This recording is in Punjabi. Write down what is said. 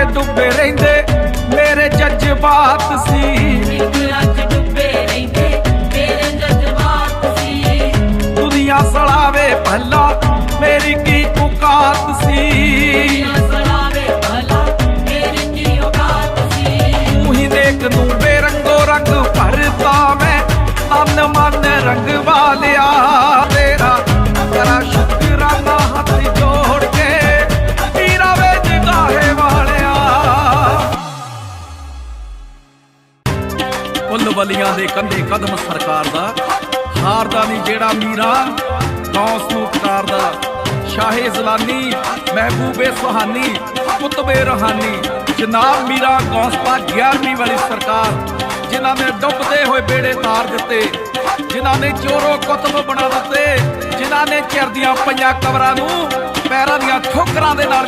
'ਚ ਡੁੱਬੇ ਰਹਿੰਦੇ ਮੇਰੇ ਜਜ਼ਬਾਤ ਸੀ। ਫਿਕਰਾਂ 'ਚ ਡੁੱਬੇ ਰਹਿੰਦੇ ਮੇਰੇ ਜਜ਼ਬਾਤ ਸੀ। ਦੁਨੀਆ ਸਲਾਵੇ ਭੱਲਾ ਮੇਰੀ ਕੀ ਔਕਾਤ ਸੀ। ਫੁੱਲ ਬਲੀਆਂ ਦੇ ਕੰਧੇ ਕਦਮ ਸਰਕਾਰ ਦਾ। ਹਾਰਦਾ ਨਹੀਂ ਜਿਹੜਾ ਮੀਰਾ ਗੌਸ ਨੂੰ ਪੁਕਾਰਦਾ ਸ਼ਾਹੇ ਜ਼ਲਾਨੀ, ਮਹਿਬੂਬੇ ਸੁਹਾਨੀ, ਕੁਤਬੇ ਰਹਾਨੀ। ਜਨਾਬ ਮੀਰਾ ਗੌਸ ਪਾ 11ਵੀਂ ਵਾਲੀ ਸਰਕਾਰ। ਜਿਨ੍ਹਾਂ ਨੇ ਡੁੱਬਦੇ ਹੋਏ ਬੇੜੇ ਤਾਰ ਦਿੱਤੇ। ਜਿਨ੍ਹਾਂ ਨੇ ਚੋਰੋ ਕੁਤਬ ਬਣਾ ਦਿੱਤੇ। ਜਿਨ੍ਹਾਂ ਨੇ ਚਿਰਦੀਆਂ ਪਈਆਂ ਕਬਰਾਂ ਨੂੰ ਪੈਰਾਂ ਦੀਆਂ ਠੋਕਰਾਂ ਦੇ ਨਾਲ